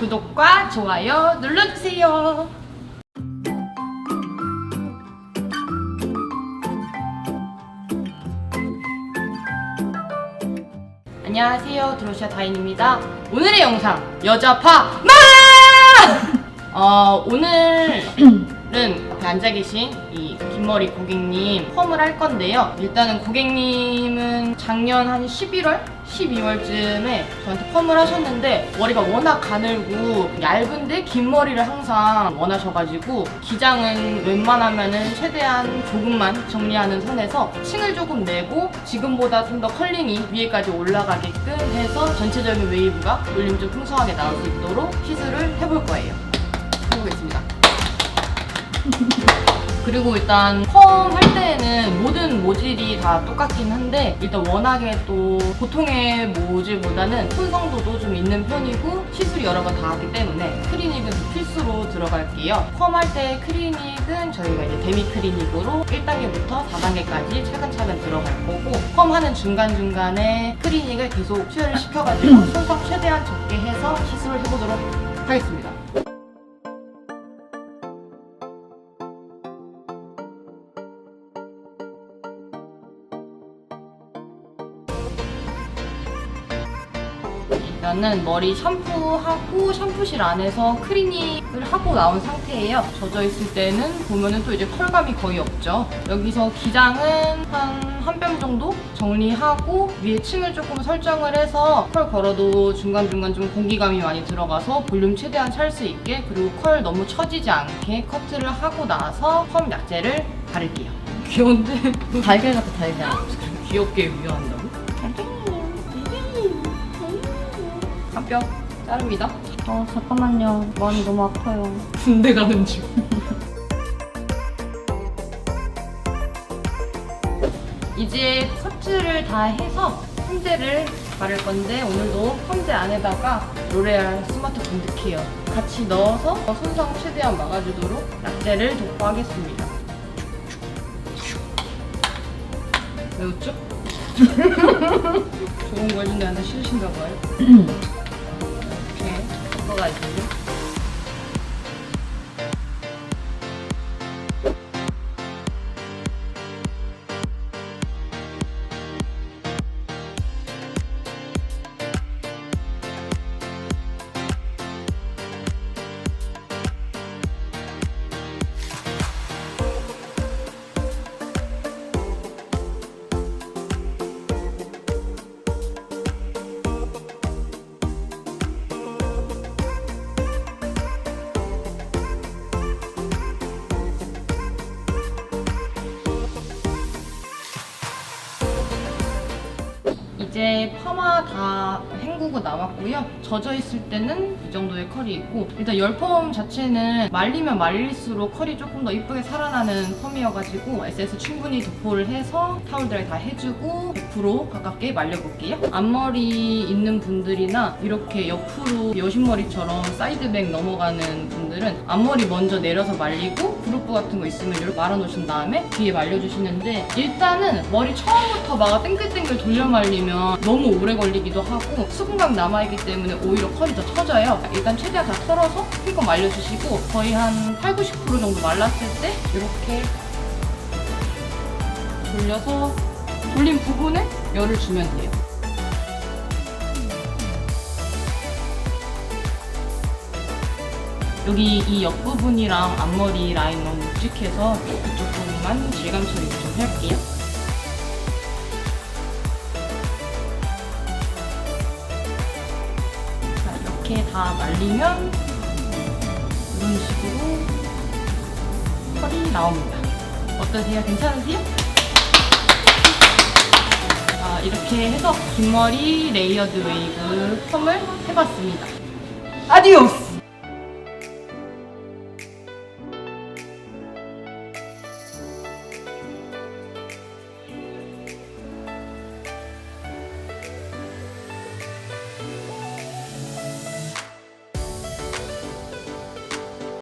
구독과 좋아요 눌러주세요. 안녕하세요. 드로시아 다인입니다. 오늘의 영상 여자파 마! 어, 오늘은 앉아 계신 이 긴머리 고객님 펌을 할 건데요. 일단은 고객님은 작년 한 11월, 12월쯤에 저한테 펌을 하셨는데 머리가 워낙 가늘고 얇은데 긴 머리를 항상 원하셔가지고 기장은 웬만하면은 최대한 조금만 정리하는 선에서 층을 조금 내고 지금보다 좀 더 컬링이 위에까지 올라가게끔 해서 전체적인 웨이브가 볼륨 좀 풍성하게 나올 수 있도록 시술을 해볼 거예요. 해보겠습니다. 그리고 일단 펌 할 때에는 모든 모질이 다 똑같긴 한데 일단 워낙에 또 보통의 모질보다는 손성도도 좀 있는 편이고 시술이 여러 번 다 하기 때문에 클리닉은 그 필수로 들어갈게요. 펌 할때 클리닉은 저희가 이제 데미 클리닉으로 1단계부터 4단계까지 차근차근 들어갈 거고 펌 하는 중간중간에 클리닉을 계속 수혈을 시켜가지고 손성 최대한 적게 해서 시술을 해보도록 하겠습니다. 일단은 머리 샴푸하고 샴푸실 안에서 크리닉을 하고 나온 상태예요. 젖어 있을 때는 보면은 또 이제 컬감이 거의 없죠. 여기서 기장은 한 한 뼘 정도 정리하고 위에 층을 조금 설정을 해서 컬 걸어도 중간중간 좀 공기감이 많이 들어가서 볼륨 최대한 찰 수 있게 그리고 컬 너무 처지지 않게 커트를 하고 나서 펌 약재를 바를게요. 귀여운데 달걀 같아 달걀 귀엽게 위로한다고? 한뼘 자릅니다. 어 잠깐만요 머리 너무 아파요 군대 가는 중. 이제 커트를 다 해서 펌제를 바를 건데 오늘도 펌제 안에다가 로레알 스마트 본드 케어 같이 넣어서 손상 최대한 막아주도록 약재를 도포하겠습니다. 왜 웃죠? 좋은 거 해준 데한테 싫으신가 봐요. 이렇게 섞 이제 파마 다 헹구고 나왔고요. 젖어 있을 때는 이 정도의 컬이 있고 일단 열펌 자체는 말리면 말릴수록 컬이 조금 더 이쁘게 살아나는 펌이어가지고 SS 충분히 도포를 해서 타올 드라이 다 해주고 100% 가깝게 말려볼게요. 앞머리 있는 분들이나 이렇게 옆으로 여신머리처럼 사이드백 넘어가는 분들은 앞머리 먼저 내려서 말리고 그룹부 같은 거 있으면 이렇게 말아놓으신 다음에 뒤에 말려주시는데 일단은 머리 처음부터 막 땡글땡글 돌려 말리면 너무 오래 걸리기도 하고 수분감 남아있기 때문에 오히려 컬이 더 처져요. 일단 최대한 다 털어서 힘껏 말려주시고 거의 한 8, 90% 정도 말랐을 때 이렇게 돌려서 돌린 부분에 열을 주면 돼요. 여기 이 옆부분이랑 앞머리 라인 너무 묵직해서 이쪽 부분만 질감 처리 좀 할게요. 이렇게 다 말리면 이런 식으로 컬이 나옵니다. 어떠세요? 괜찮으세요? 자, 이렇게 해서 긴 머리 레이어드 웨이브 펌을 해봤습니다. 아디오스!